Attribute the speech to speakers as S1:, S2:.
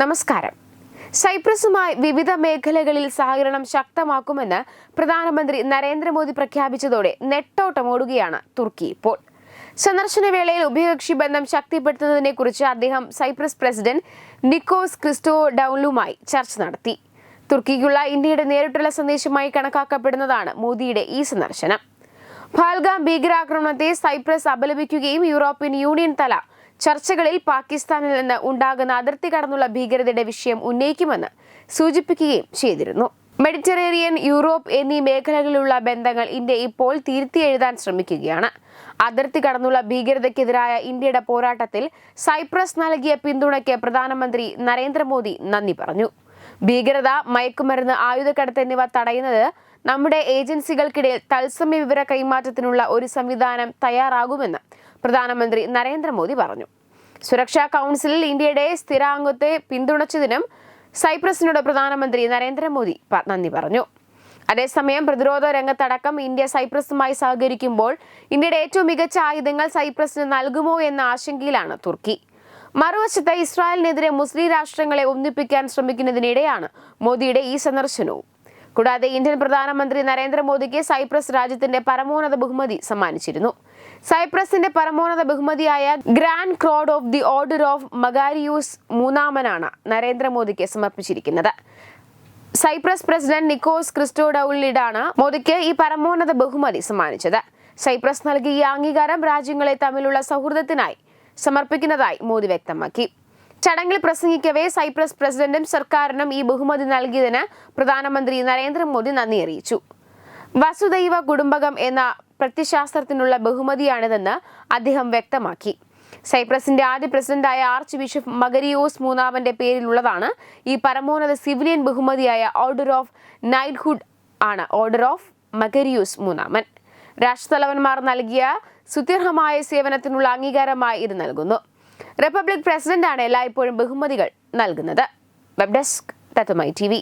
S1: നമസ്കാരം സൈപ്രസുമായി വിവിധ മേഖലകളിൽ സഹകരണം ശക്തമാക്കുമെന്ന് പ്രധാനമന്ത്രി നരേന്ദ്രമോദി പ്രഖ്യാപിച്ചതോടെ നെട്ടോട്ടമോടുകയാണ് തുർക്കി ഇപ്പോൾ സന്ദർശനവേളയിൽ ഉഭയകക്ഷി ബന്ധം ശക്തിപ്പെടുത്തുന്നതിനെക്കുറിച്ച് അദ്ദേഹം സൈപ്രസ് പ്രസിഡന്റ് നിക്കോസ് ക്രിസ്റ്റോ ഡൌലുമായി ചർച്ച നടത്തി തുർക്കിക്കുള്ള ഇന്ത്യയുടെ നേരിട്ടുള്ള സന്ദേശമായി കണക്കാക്കപ്പെടുന്നതാണ് മോദിയുടെ ഈ സന്ദർശനം ഫാൽഗാം ഭീകരാക്രമണത്തെ സൈപ്രസ് അപലപിക്കുകയും യൂറോപ്യൻ യൂണിയൻ തല ചർച്ചകളിൽ പാകിസ്ഥാനിൽ നിന്ന് ഉണ്ടാകുന്ന അതിർത്തി കടന്നുള്ള ഭീകരതയുടെ വിഷയം ഉന്നയിക്കുമെന്ന് സൂചിപ്പിക്കുകയും ചെയ്തിരുന്നു മെഡിറ്ററേനിയൻ യൂറോപ്പ് എന്നീ മേഖലകളിലുള്ള ബന്ധങ്ങൾ ഇന്ത്യ ഇപ്പോൾ തിരുത്തി എഴുതാൻ ശ്രമിക്കുകയാണ് അതിർത്തി കടന്നുള്ള ഭീകരതയ്ക്കെതിരായ ഇന്ത്യയുടെ പോരാട്ടത്തിൽ സൈപ്രസ് നൽകിയ പിന്തുണയ്ക്ക് പ്രധാനമന്ത്രി നരേന്ദ്രമോദി നന്ദി പറഞ്ഞു ഭീകരത മയക്കുമരുന്ന് ആയുധക്കടത്ത് എന്നിവ തടയുന്നത് നമ്മുടെ ഏജൻസികൾക്കിടയിൽ തത്സമയ വിവര കൈമാറ്റത്തിനുള്ള ഒരു സംവിധാനം തയ്യാറാകുമെന്ന് പ്രധാനമന്ത്രി നരേന്ദ്രമോദി പറഞ്ഞു സുരക്ഷാ കൗൺസിലിൽ ഇന്ത്യയുടെ സ്ഥിരാംഗത്തെ പിന്തുണച്ചതിനും സൈപ്രസിനോട് പ്രധാനമന്ത്രി നരേന്ദ്രമോദി നന്ദി പറഞ്ഞു അതേസമയം പ്രതിരോധ രംഗത്തടക്കം ഇന്ത്യ സൈപ്രസുമായി സഹകരിക്കുമ്പോൾ ഇന്ത്യയുടെ ഏറ്റവും മികച്ച ആയുധങ്ങൾ സൈപ്രസിന് നൽകുമോ എന്ന ആശങ്കയിലാണ് തുർക്കി മറുവശത്ത് ഇസ്രായേലിനെതിരെ മുസ്ലിം രാഷ്ട്രങ്ങളെ ഒന്നിപ്പിക്കാൻ ശ്രമിക്കുന്നതിനിടെയാണ് മോദിയുടെ ഈ സന്ദർശനവും കൂടാതെ ഇന്ത്യൻ പ്രധാനമന്ത്രി നരേന്ദ്രമോദിക്ക് സൈപ്രസ് രാജ്യത്തിന്റെ പരമോന്നത ബഹുമതി സമ്മാനിച്ചിരുന്നു സൈപ്രസിന്റെ പരമോന്നത ബഹുമതിയായ grand cross of the order of Makarios മൂന്നാമനാണ് നരേന്ദ്രമോദിക്ക് സമർപ്പിച്ചിരിക്കുന്നത് സൈപ്രസ് പ്രസിഡന്റ് നിക്കോസ് ക്രിസ്റ്റോഡൌളിഡാണ് മോദിക്ക് ഈ പരമോന്നത ബഹുമതി സമ്മാനിച്ചത് സൈപ്രസ് നൽകിയ അംഗീകാരം രാജ്യങ്ങളെ തമ്മിലുള്ള സൗഹൃദത്തിനായി സമർപ്പിക്കുന്നതായി മോദി വ്യക്തമാക്കി ചടങ്ങിൽ പ്രസംഗിക്കവേ സൈപ്രസ് പ്രസിഡന്റും സർക്കാരിനും ഈ ബഹുമതി നൽകിയതിന് പ്രധാനമന്ത്രി നരേന്ദ്രമോദി നന്ദി അറിയിച്ചു വസുദൈവ കുടുംബകം എന്ന പ്രത്യശാസ്ത്രത്തിനുള്ള ബഹുമതിയാണിതെന്ന് അദ്ദേഹം വ്യക്തമാക്കി സൈപ്രസിന്റെ ആദ്യ പ്രസിഡന്റായ ആർച്ച് ബിഷപ്പ് മഗരിയോസ് മൂന്നാമന്റെ പേരിലുള്ളതാണ് ഈ പരമോന്നത സിവിലിയൻ ബഹുമതിയായ ഓർഡർ ഓഫ് നൈറ്റ്ഹുഡ് ആണ് ഓർഡർ ഓഫ് മഗരിയോസ് മൂന്നാമൻ രാഷ്ട്രതലവന്മാർ നൽകിയ സുതീർഹമായ സേവനത്തിനുള്ള അംഗീകാരമായി ഇത് നൽകുന്നു റിപ്പബ്ലിക് പ്രസിഡന്റാണ് എല്ലായ്പ്പോഴും ബഹുമതികൾ നൽകുന്നത് വെബ് ഡെസ്ക് തത്വമായി ടി